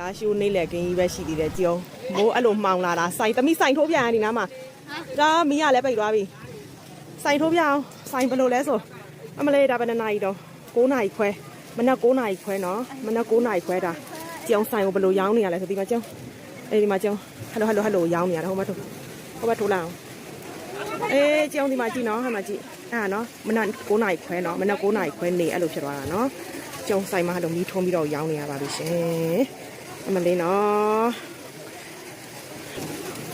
လာရှိုးနေလေကင်းကြီးပဲရှိသေးတယ်ကြည်အောင်မိုးအဲ့လိုမှောင်လာတာစိုင်တမိစိုင်ထိုးပြရဒီနားမှာဒါမီးကလည်းပိတ်သွားပြီစိုင်ထိုးပြအောင်စိုင်ဘယ်လိုလဲဆိုအမလေးဒါဘယ်နှစ်နာရီတော့9နာရီခွဲမနက်9နာရီခွဲနော်မနက်9နာရီခွဲတာကြည်အောင်စိုင်ကိုဘယ်လိုရောင်းနေရလဲဆိုဒီမှာကြည်အောင်အဲ့ဒီမှာကြည်အောင်ဟယ်လိုဟယ်လိုဟယ်လိုရောင်းနေရတယ်ဟိုဘက်ထိုးဟိုဘက်ထိုးလိုက်အောင်အေးကြည်အောင်ဒီမှာကြည့်နော်ဟဲ့မှာကြည့်အဲ့ဒါနော်မနက်9နာရီခွဲနော်မနက်9နာရီခွဲနေအဲ့လိုဖြစ်သွားတာနော်ကျုံဆိုင်မှာတော့မီးထုံးပြီးတော့ရောင်းနေရပါပြီရှင် အမလေးနော်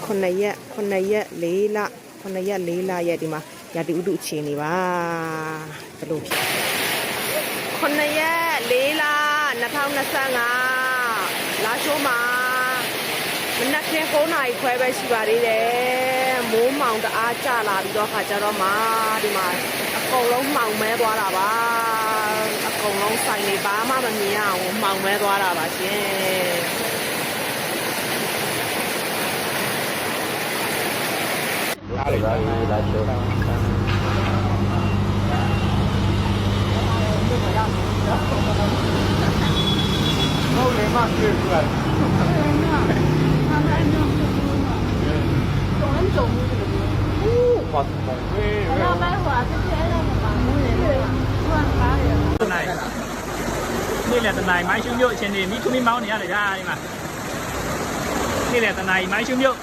ခုနှစ်ရက်ခုနှစ်ရက်၄လခုနှစ်ရက်၄လရဲ့ဒီမှာရာတီဥတုအခြေအနေပါဘယ်လိုဖြစ်ခုနှစ်ရက်၄လ2025လာရှိုးမှာမနက်ခင်း9နာရီခွဲပဲရှိပါသေးတယ်မိုးမှောင်တအားကျလာပြီးတော့ခါကြတော့မှဒီမှာအကုန်လုံးမှောင်မဲသွားတာပါအကုန်လုံး ဆိုင်နေဘာမှမမြင်ရအောင်မှောင်မဲသွားတာပါရှင်အားလည်းပဲလာချိုးဟုတ်လေမဆွေးဘူးလားဘာမှမဝေး တနိုင်နေ့လယ်တနိုင်မိုင်းရှုမြို့အချင်းတွေမိထူမိမောင်းနေရတယ်ဗျာဒီမှာနေ့လယ်တနိုင်မိုင်းရှုမြို့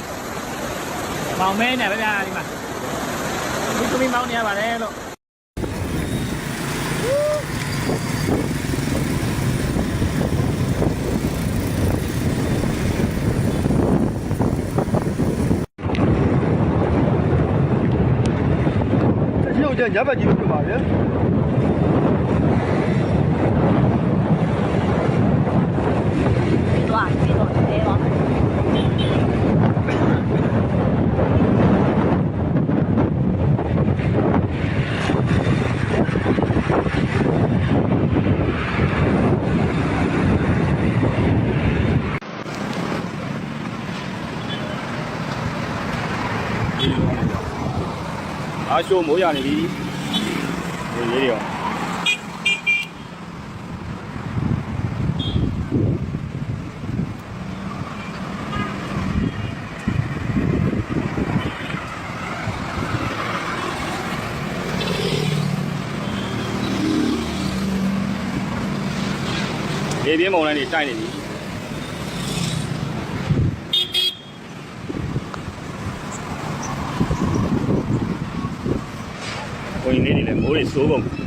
မောင်မဲနေပါဗျာဒီမှာမိထူမိမောင်းနေရပါတယ်လို့ရုပ်ချက်ညဘက်ကြီးဖြစ်ပါလေ အားရှိုးမိုးရနေပြီဒီလေး လေပြင်းမုံတိုင်းနေတိုက်နေပြီကိုင်းလေးတွေလည်းမိုးတွေစိုးကုန်ပြီ